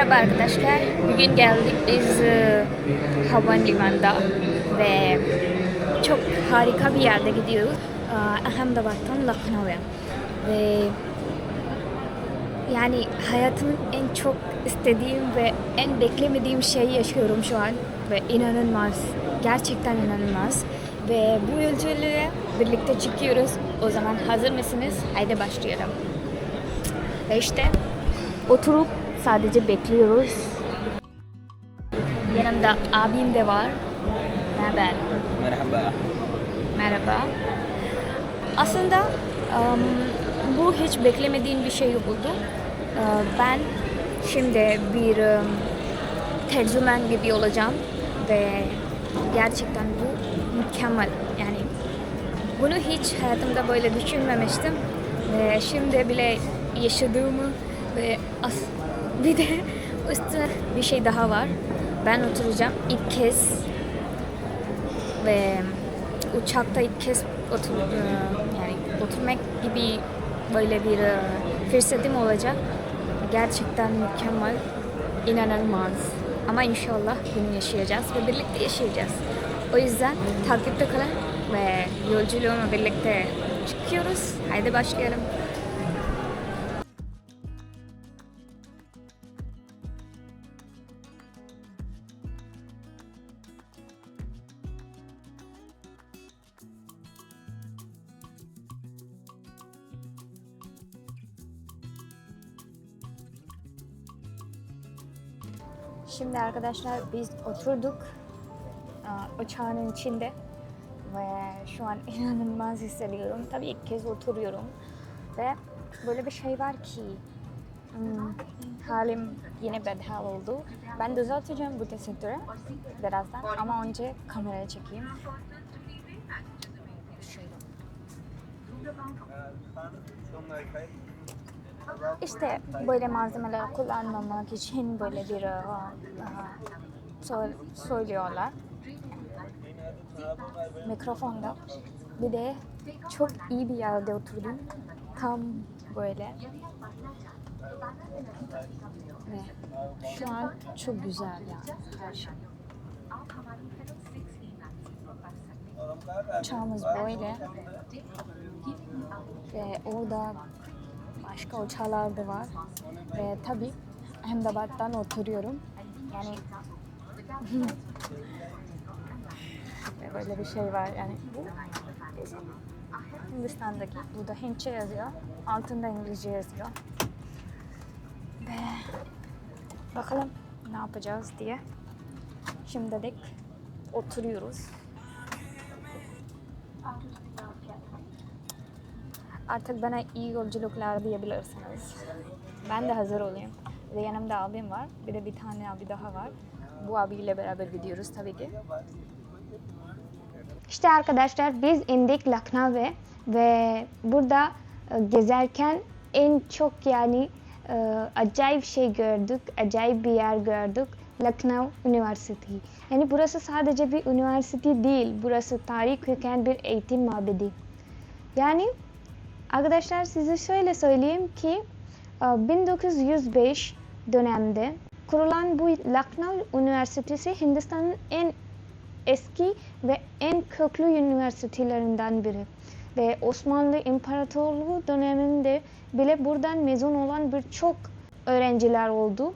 Merhaba arkadaşlar. Bugün geldik biz e, havalimanında ve çok harika bir yerde gidiyoruz. E, Ahmedabad'dan Lucknow'a ve yani hayatımın en çok istediğim ve en beklemediğim şeyi yaşıyorum şu an ve inanılmaz. Gerçekten inanılmaz. Ve bu yolculuğa birlikte çıkıyoruz. O zaman hazır mısınız? Haydi başlayalım. Ve işte oturup sadece bekliyoruz. Yanımda abim de var. Merhaba. Merhaba. Merhaba. Aslında um, bu hiç beklemediğim bir şey oldu. Uh, ben şimdi bir tercüman gibi olacağım ve gerçekten bu mükemmel. Yani bunu hiç hayatımda böyle düşünmemiştim ve şimdi bile yaşadığımı ve as bir de üstüne bir şey daha var. Ben oturacağım ilk kez ve uçakta ilk kez otur, e, yani oturmak gibi böyle bir e, fırsatım olacak. Gerçekten mükemmel, inanılmaz. Ama inşallah bunu yaşayacağız ve birlikte yaşayacağız. O yüzden takipte kalın ve yolculuğuma birlikte çıkıyoruz. Haydi başlayalım. Arkadaşlar biz oturduk uçağın içinde ve şu an inanılmaz hissediyorum. Tabii ilk kez oturuyorum ve böyle bir şey var ki hmm, halim yine bedhal oldu. Ben düzelteceğim bu tesettürü birazdan ama önce kameraya çekeyim. Şöyle. İşte böyle malzemeler kullanmamak için böyle bir e, e, sö- söylüyorlar. Mikrofonda. Bir de çok iyi bir yerde oturdum. Tam böyle. Ve şu an çok güzel yani her şey. Uçağımız böyle. Ve orada başka uçaklar da var. Ve tabii Ahmedabad'dan oturuyorum. Yani böyle bir şey var yani bu Hindistan'daki burada Hintçe yazıyor. Altında İngilizce yazıyor. Ve bakalım ne yapacağız diye. Şimdilik oturuyoruz. Artık bana iyi yolculuklar diyebilirsiniz. Ben de hazır olayım. Ve yanımda abim var. Bir de bir tane abi daha var. Bu abiyle beraber gidiyoruz tabii ki. İşte arkadaşlar biz indik Lucknow'a ve burada e, gezerken en çok yani e, acayip şey gördük, acayip bir yer gördük. Lucknow Üniversitesi. Yani burası sadece bir üniversite değil, burası tarih köken bir eğitim mabedi. Yani arkadaşlar size şöyle söyleyeyim ki e, 1905 dönemde kurulan bu Lucknow Üniversitesi Hindistan'ın en eski ve en köklü üniversitelerinden biri. Ve Osmanlı İmparatorluğu döneminde bile buradan mezun olan birçok öğrenciler oldu.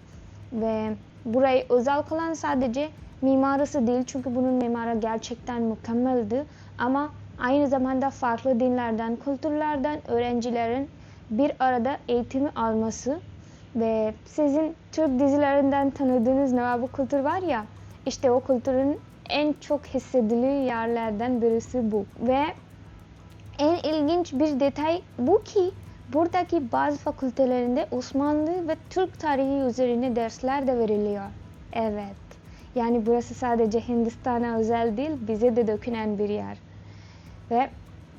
Ve burayı özel kılan sadece mimarısı değil çünkü bunun mimarı gerçekten mükemmeldi. Ama aynı zamanda farklı dinlerden, kültürlerden öğrencilerin bir arada eğitimi alması ve sizin Türk dizilerinden tanıdığınız Navabu kültür var ya işte o kültürün en çok hissediliği yerlerden birisi bu. Ve en ilginç bir detay bu ki buradaki bazı fakültelerinde Osmanlı ve Türk tarihi üzerine dersler de veriliyor. Evet. Yani burası sadece Hindistan'a özel değil, bize de dökülen bir yer. Ve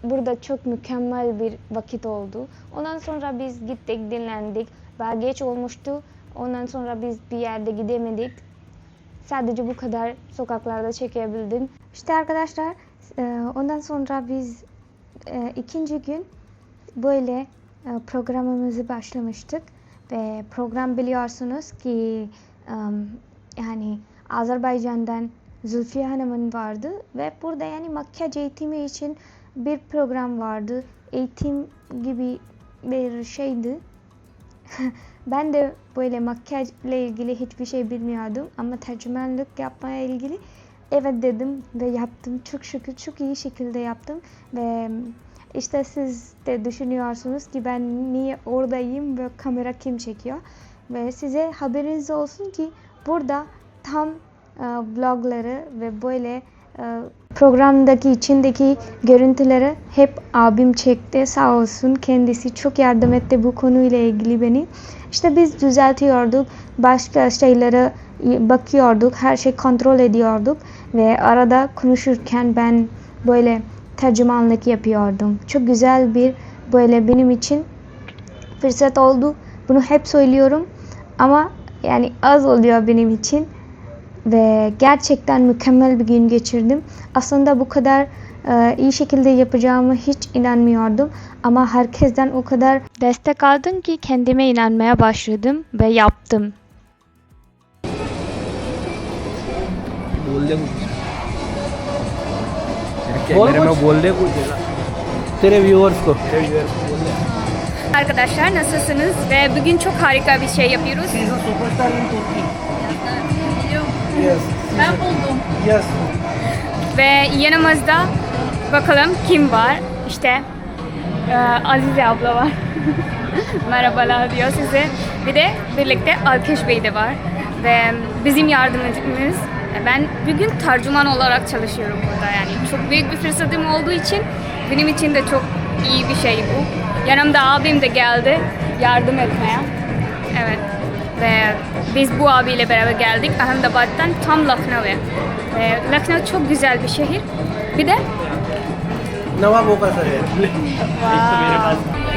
burada çok mükemmel bir vakit oldu. Ondan sonra biz gittik, dinlendik. Daha geç olmuştu. Ondan sonra biz bir yerde gidemedik. Sadece bu kadar sokaklarda çekebildim. İşte arkadaşlar e, ondan sonra biz e, ikinci gün böyle e, programımızı başlamıştık. ve program biliyorsunuz ki yani Azerbaycan'dan Zülfiye Hanım'ın vardı ve burada yani makyaj eğitimi için bir program vardı. Eğitim gibi bir şeydi. ben de böyle makyajla ilgili hiçbir şey bilmiyordum ama tercümanlık yapmaya ilgili evet dedim ve yaptım. Çok şükür çok iyi şekilde yaptım ve işte siz de düşünüyorsunuz ki ben niye oradayım ve kamera kim çekiyor ve size haberiniz olsun ki burada tam vlogları ve böyle e, programdaki içindeki görüntüleri hep abim çekti sağ olsun kendisi çok yardım etti bu konuyla ilgili beni. İşte biz düzeltiyorduk başka şeylere bakıyorduk her şey kontrol ediyorduk ve arada konuşurken ben böyle tercümanlık yapıyordum. Çok güzel bir böyle benim için fırsat oldu. Bunu hep söylüyorum ama yani az oluyor benim için ve gerçekten mükemmel bir gün geçirdim. Aslında bu kadar e, iyi şekilde yapacağımı hiç inanmıyordum ama herkesten o kadar destek aldım ki kendime inanmaya başladım ve yaptım. बोल दे कुछ कैमरे में बोल दे कुछ तेरे व्यूअर्स को तेरे व्यूअर्स को बोल दे Arkadaşlar nasılsınız? Ve bugün çok harika bir şey yapıyoruz. Superstar इन तुर्की Ben buldum. Yes. Ve yanımızda bakalım kim var? İşte e, Azize abla var. Merhabalar diyor size. Bir de birlikte Alkeş Bey de var. Ve bizim yardımcımız ben bugün tercüman olarak çalışıyorum burada yani. Çok büyük bir fırsatım olduğu için benim için de çok iyi bir şey bu. Yanımda abim de geldi yardım etmeye Evet. Ve biz bu abiyle beraber geldik Ahmedabad'dan tam Lucknow'a. Ve Lucknow çok güzel bir şehir. Bir de नवाबों का सर है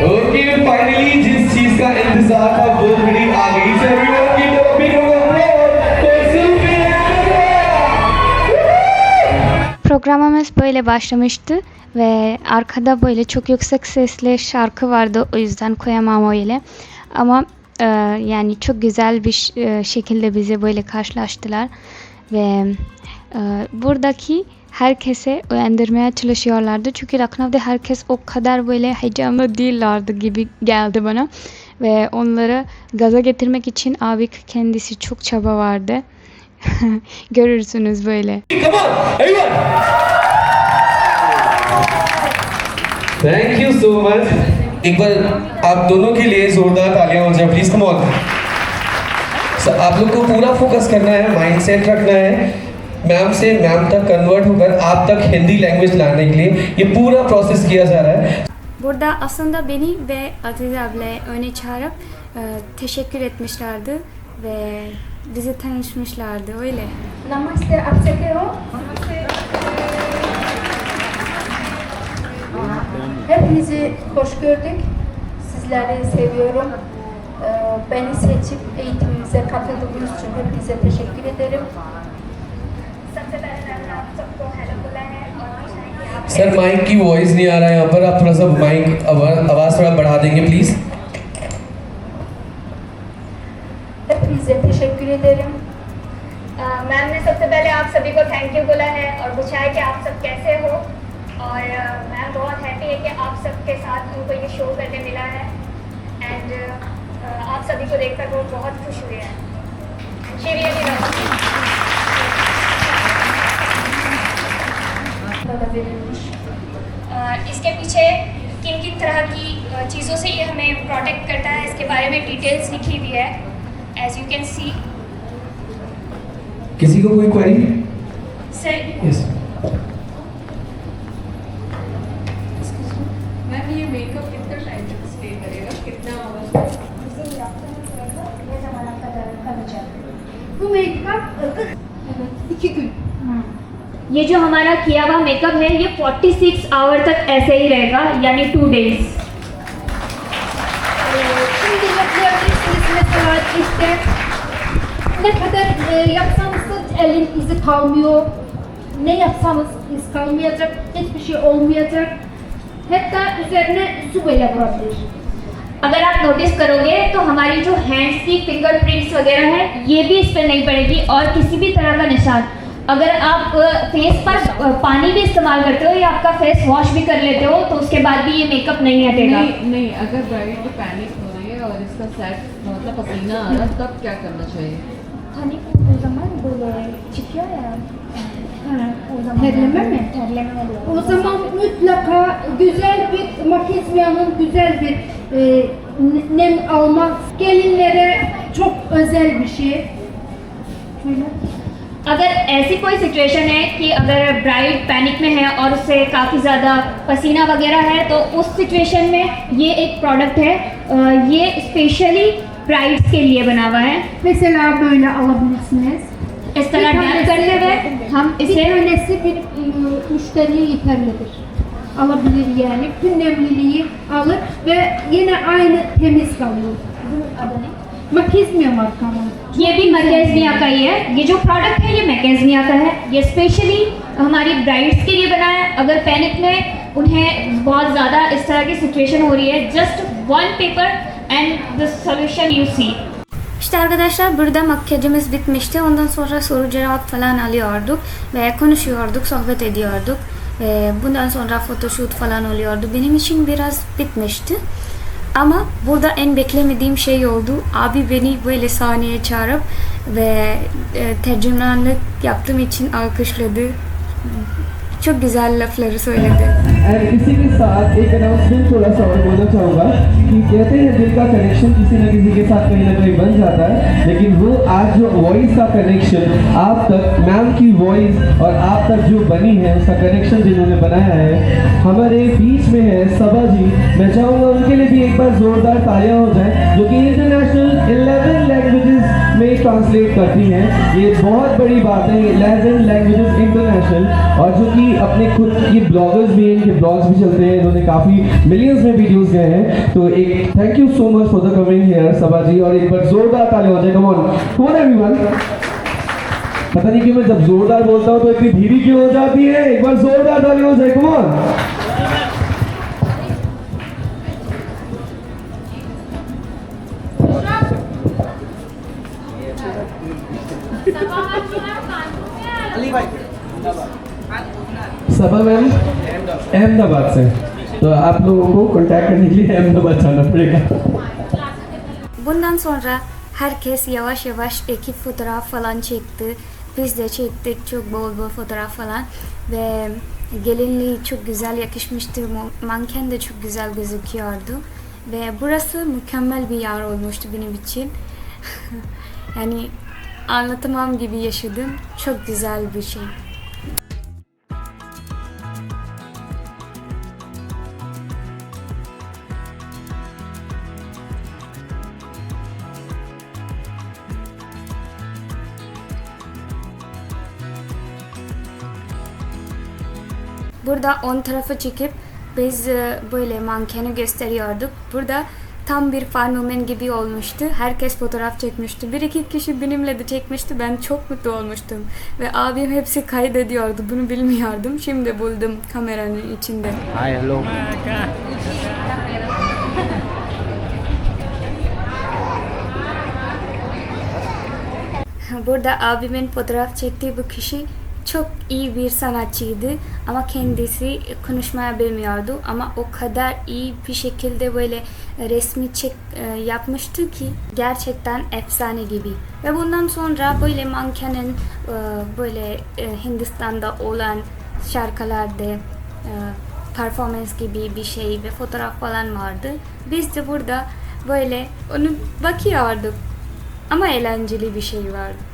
okay finally जिस चीज का इंतजार था वो घड़ी आ गई so everyone give a big Programımız böyle başlamıştı ve arkada böyle çok yüksek sesli şarkı vardı o yüzden koyamam öyle. Ama e, yani çok güzel bir e, şekilde bizi böyle karşılaştılar ve e, buradaki herkese uyandırmaya çalışıyorlardı. Çünkü Lucknow'da herkes o kadar böyle heyecanlı değillerdi gibi geldi bana. Ve onları gaza getirmek için abi kendisi çok çaba vardı. Görürsünüz böyle. Come on. Thank you so much. एक बार आप दोनों के लिए जोरदार तालियाँ हो जाए please come on So, आप लोग को पूरा फोकस करना है माइंड सेट रखना है। मैम से मैम तक कन्वर्ट होकर आप तक हिंदी लैंग्वेज लाने के लिए ये पूरा प्रोसेस किया जा रहा है। Burada aslında beni ve Azize ablaya öne çağırıp e, teşekkür etmişlerdi ve bizi tanışmışlardı öyle. नमस्ते आप कैसे Hepinizi hoş gördük. Sizleri seviyorum. Ee, Beni seçip eğitimimize katıldığınız için hepinize teşekkür ederim. Sir mic की voice नहीं आ रहा है यहाँ पर आप थोड़ा सा माइक आवाज़ थोड़ा बढ़ा देंगे please Hepinize teşekkür ederim. Ma'am ने सबसे पहले आप सभी को थैंक यू बोला है और पूछा है कि आप सब कैसे हो और मैम बहुत हैप्पी है कि आप सबके साथ उनको ये शो करने मिला है। एंड आप सभी को देखकर वो बहुत खुश हुए हैं. अ, इसके पीछे किन किन तरह की चीज़ों से ये हमें प्रोटेक्ट करता है इसके बारे में डिटेल्स लिखी हुई है एज यू कैन सी किसी को कोई क्वेरी सर यस मैम ये मेकअप कितना टाइम तक स्टे करेगा कितना gün. ये जो हमारा किया हुआ मेकअप है ये 46 आवर तक ऐसे ही रहेगा यानी two days Ee, Şimdi yapabilirsiniz mesela işte ne kadar e, yapsanız da elin izi kalmıyor. Ne yapsanız iz kalmayacak, hiçbir şey olmayacak. Hatta üzerine su bile vurabilir. अगर आप नोटिस करोगे तो हमारी जो हैंड्स की फिंगरप्रिंट्स वगैरह है ये भी इस पर नहीं पड़ेगी और किसी भी तरह का निशान। अगर आप फेस पर पानी भी इस्तेमाल करते हो या आपका फेस वॉश भी कर लेते हो तो उसके बाद भी ये मेकअप नहीं हटेगा। नहीं नहीं अगर ब्राइड पैनिक हो रही है और इसका सेट मतलब पसीना आ रहा है तब क्या करना चाहिए? O zaman Terleme mi? Terleme oluyor. O zaman mutlaka güzel bir makyajmanın güzel bir e, nem almak gelinlere çok özel bir şey. Şöyle. अगर ऐसी कोई सिचुएशन है कि अगर ब्राइड पैनिक में है और उसे काफ़ी ज़्यादा पसीना वगैरह है तो उस सिचुएशन में ये एक प्रोडक्ट है ये स्पेशली ब्राइड्स के लिए बना हुआ है böyle alabilirsiniz. इस तरह Bir tanesi bir yeterlidir. Alabilir yani. Alır ve yine aynı temiz kalıyor. ये भी मैकेजमिया का ही है ये जो प्रोडक्ट है ये मैकेजमिया का है ये स्पेशली हमारी ब्राइड्स के लिए बना है अगर पैनिक में उन्हें बहुत ज़्यादा इस तरह की सिचुएशन हो रही है just one paper and the solution you see İşte arkadaşlar burada makyajımız bitmişti. Ondan sonra soru cevap falan alıyorduk ve konuşuyorduk, sohbet ediyorduk. Ve bundan sonra photoshoot falan oluyordu. Benim için biraz bitmişti. Ama burada en beklemediğim şey oldu. Abi beni böyle sahneye çağırıp ve e, tercümanlık yaptığım için alkışladı. Çok güzel lafları söyledi. And इसी के साथ एक अनाउंसमेंट थोड़ा सा और बोलना चाहूँगा कि कहते हैं दिल का कनेक्शन किसी न किसी के साथ कहीं ना कहीं बन जाता है, लेकिन वो आज जो वॉइस का कनेक्शन आप तक मैम की वॉइस और आप तक जो बनी है, उसका कनेक्शन जिन्होंने बनाया है, हमारे बीच में है सबा जी। मैं चाहूँगा उनके लिए भी एक बार जोरदार तालियाँ हो जाए, जो कि इंटरनेशनल 11 लैंग्वेजेस में ट्रांसलेट करती हैं। ये बहुत बड़ी बात है 11 लैंग्वेजेस इंटरनेशनल और जो कि अपने खुद ये ब्लॉगर्स भी हैं इनके ब्लॉग्स भी चलते हैं इन्होंने काफ़ी मिलियंस में वीडियोस गए हैं। तो एक thank you so much for the coming here Saba ji और एक बार जोरदार ताली हो जाए कम ऑन कौन एवरीवन पता नहीं क्यों मैं जब जोरदार बोलता हूँ तो इतनी धीरे क्यों हो जाती है? एक बार जोरदार ताली हो जाए come on Saba ma'am? Ahmedabad से तो आप लोगों को कांटेक्ट करने के लिए अहमदाबाद जाना पड़ेगा Bundan sonra herkes yavaş yavaş ekip fotoğraf falan çekti. Biz de çektik çok bol bol fotoğraf falan ve gelinliği çok güzel yakışmıştı. Mo- Manken de çok güzel gözüküyordu. Ve burası mükemmel bir yer olmuştu benim için. yani anlatamam gibi yaşadım. Çok güzel bir şey. Burada on tarafı çekip biz e, böyle mankeni gösteriyorduk. Burada tam bir fenomen gibi olmuştu. Herkes fotoğraf çekmişti. Bir iki kişi benimle de çekmişti. Ben çok mutlu olmuştum. Ve abim hepsi kaydediyordu. Bunu bilmiyordum. Şimdi buldum kameranın içinde. Hi, hello. Burada abimin fotoğraf çektiği bu kişi çok iyi bir sanatçıydı ama kendisi konuşmaya bilmiyordu ama o kadar iyi bir şekilde böyle resmi çek e, yapmıştı ki gerçekten efsane gibi. Ve bundan sonra böyle mankenin e, böyle e, Hindistan'da olan şarkılarda e, performans gibi bir şey ve fotoğraf falan vardı. Biz de burada böyle onu bakıyorduk. Ama eğlenceli bir şey vardı.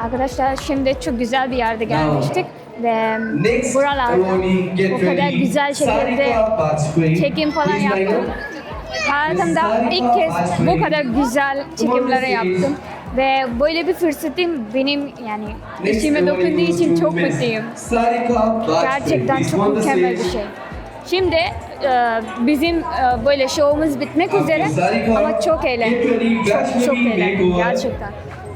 Arkadaşlar şimdi çok güzel bir yerde gelmiştik ve Next, buralarda bu kadar güzel şekilde çekim falan yaptım. Hayatımda ilk kez bu kadar güzel çekimleri yaptım ve böyle bir fırsatım benim yani Roni, dokunduğu için çok mutluyum. Gerçekten çok mükemmel bir şey. Şimdi e, bizim e, böyle şovumuz bitmek üzere ama çok eğlendik. Çok çok eğlendik gerçekten.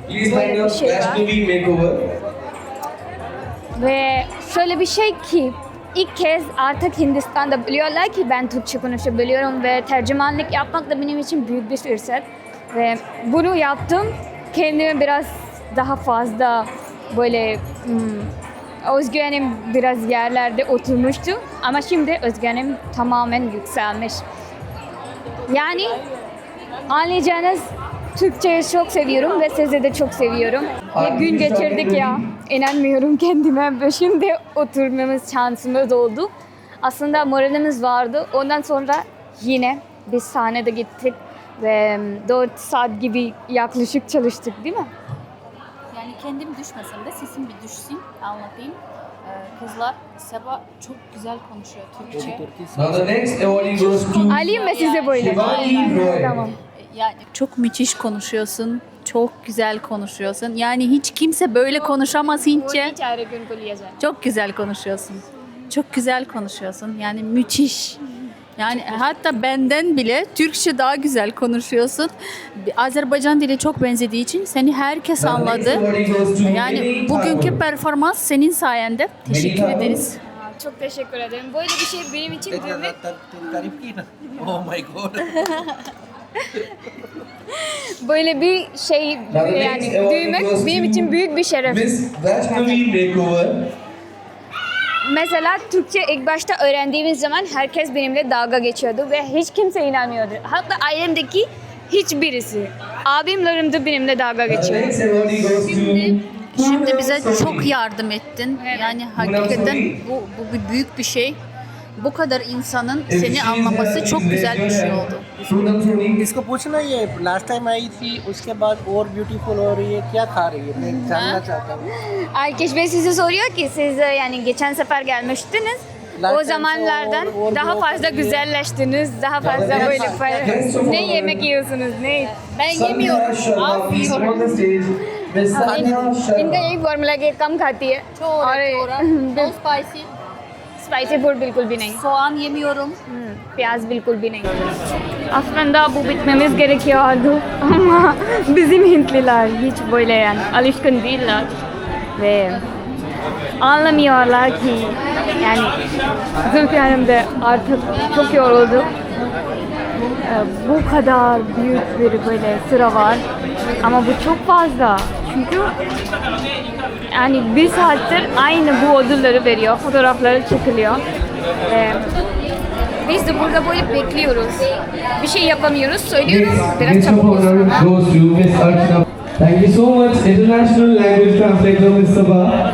Please Böyle bir şey var. Ve şöyle bir şey ki ilk kez artık Hindistan'da biliyorlar ki ben Türkçe konuşabiliyorum ve tercümanlık yapmak da benim için büyük bir fırsat. Ve bunu yaptım. Kendime biraz daha fazla böyle hmm, özgüvenim biraz yerlerde oturmuştu. Ama şimdi özgüvenim tamamen yükselmiş. Yani anlayacağınız Türkçeyi çok seviyorum ve sizi de çok seviyorum. Ve gün geçirdik ya. İnanmıyorum kendime şimdi oturmamız şansımız oldu. Aslında moralimiz vardı. Ondan sonra yine biz sahnede gittik ve 4 saat gibi yaklaşık çalıştık değil mi? Yani kendim düşmesem de sesim bir düşsün anlatayım. Ee, kızlar Seba çok güzel konuşuyor Türkçe. Now the next awardee goes to Alayım mı size böyle? Shivani Roy. Tamam. Yani çok müthiş konuşuyorsun. Çok güzel konuşuyorsun. Yani hiç kimse böyle konuşamaz Hintçe. Çok güzel konuşuyorsun. Çok güzel konuşuyorsun. Yani müthiş. Yani hatta benden bile Türkçe daha güzel konuşuyorsun. Azerbaycan dili çok benzediği için seni herkes anladı. Yani bugünkü performans senin sayende. Teşekkür ederiz. Çok teşekkür ederim. Böyle bir şey benim için duymak... Oh my god. Böyle bir şey yani duymak benim için büyük bir şeref. Miss Mesela Türkçe ilk başta öğrendiğimiz zaman herkes benimle dalga geçiyordu ve hiç kimse inanmıyordu. Hatta ailemdeki hiçbirisi. Abimlerim de benimle dalga Now the geçiyor. next awardee goes to Şimdi bize çok yardım ettin. Evet. Yani hakikaten bu, bu büyük bir şey Bu kadar insanın If seni she's anlaması here, çok please güzel raise bir your şey hand. oldu. Poonam Soni. इसको पूछना ये last time I थी उसके बाद और ब्यूटीफुल हो रही है क्या खा रही है मैं जानना चाहता हूँ Aykeş Bey size soruyor ki siz e, yani geçen sefer gelmiştiniz. O Lifetime zamanlardan or- or daha growth fazla oluyor. güzelleştiniz. Daha fazla Evet. böyle Evet. para- ne yemek yiyorsunuz ne? Ben Sandhya yemiyorum. Sharma, please come on the stage. Miss Sandhya इनका Sharma. यही फॉर्मूला कि कम खाती है Çoğura और çoğura. No spicy. Spicy food बिल्कुल भी नहीं Soğan yemiyorum. Hmm, Piyaz बिल्कुल भी नहीं. Aslında bu bitmemiz gerekiyordu ama bizim Hintliler hiç böyle yani alışkın değiller ve anlamıyorlar ki yani Zülfü Hanım da artık çok yoruldu. Ee, Bu kadar büyük bir böyle sıra var ama bu çok fazla çünkü yani bir saattir aynı bu ödülleri veriyor, fotoğrafları çekiliyor. Ve biz de burada böyle bekliyoruz. Bir şey yapamıyoruz, söylüyoruz. Biraz çabuk olsun. Thank you so much, International Language Translator Miss Sabha.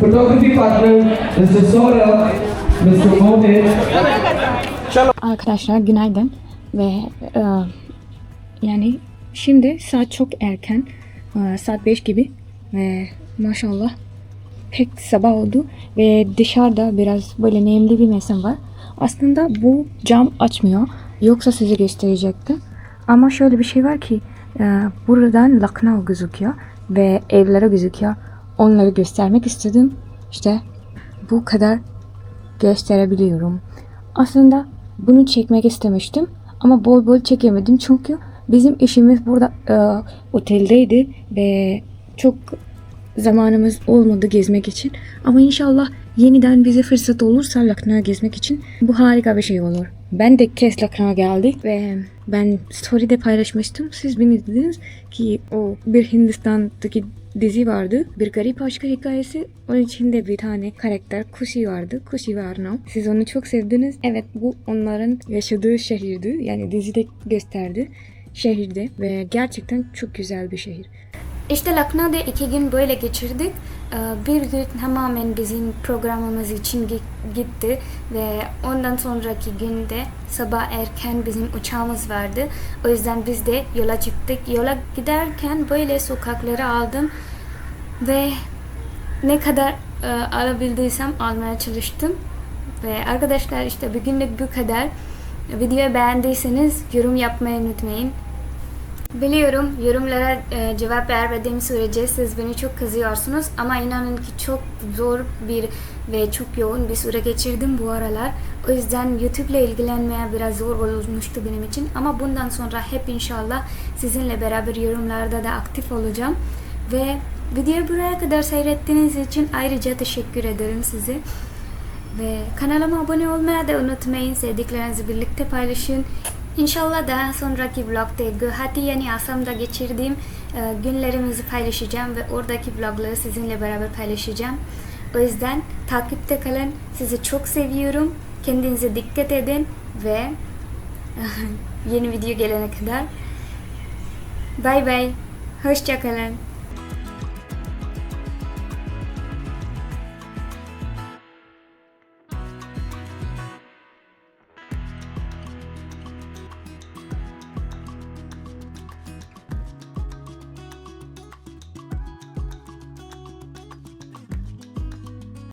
Photography partner Mr. Saurabh, Mr. Mohit, Arkadaşlar günaydın ve e, yani şimdi saat çok erken E, saat 5 gibi ve maşallah pek sabah oldu ve dışarıda biraz böyle nemli bir mevsim var. Aslında bu cam açmıyor yoksa size gösterecektim. Ama şöyle bir şey var ki e, buradan Lucknow gözüküyor ve evlere gözüküyor. Onları göstermek istedim. İşte bu kadar gösterebiliyorum. Aslında bunu çekmek istemiştim ama bol bol çekemedim çünkü bizim işimiz burada e, oteldeydi ve çok zamanımız olmadı gezmek için. Ama inşallah yeniden bize fırsat olursa Lucknow'a gezmek için bu harika bir şey olur. Ben de kez Lucknow'a geldik ve ben story'de paylaşmıştım. Siz beni dediniz ki o bir Hindistan'daki dizi vardı. Bir garip aşk hikayesi. Onun içinde bir tane karakter Kushi vardı. Kushi ve Arnav. Siz onu çok sevdiniz. Evet bu onların yaşadığı şehirdi. Yani dizide gösterdi şehirde ve gerçekten çok güzel bir şehir. İşte Lucknow'da iki gün böyle geçirdik. Ee, Bir gün tamamen bizim programımız için gi- gitti ve ondan sonraki günde sabah erken bizim uçağımız vardı. O yüzden biz de yola çıktık. Yola giderken böyle sokakları aldım ve ne kadar e, alabildiysem almaya çalıştım. Ve arkadaşlar işte bugünlük bu kadar. Videoyu beğendiyseniz yorum yapmayı unutmayın. Biliyorum yorumlara e, cevap vermediğim sürece siz beni çok kızıyorsunuz ama inanın ki çok zor bir ve çok yoğun bir süre geçirdim bu aralar. O yüzden YouTube ile ilgilenmeye biraz zor olmuştu benim için ama bundan sonra hep inşallah sizinle beraber yorumlarda da aktif olacağım. Ve videoyu buraya kadar seyrettiğiniz için ayrıca teşekkür ederim size. Ve kanalıma abone olmayı da unutmayın. Sevdiklerinizi birlikte paylaşın. İnşallah daha sonraki vlogda Guwahati yani Asam'da geçirdiğim e, günlerimizi paylaşacağım ve oradaki vlogları sizinle beraber paylaşacağım. O yüzden takipte kalın. Sizi çok seviyorum. Kendinize dikkat edin ve yeni video gelene kadar. Bay bay. Hoşçakalın.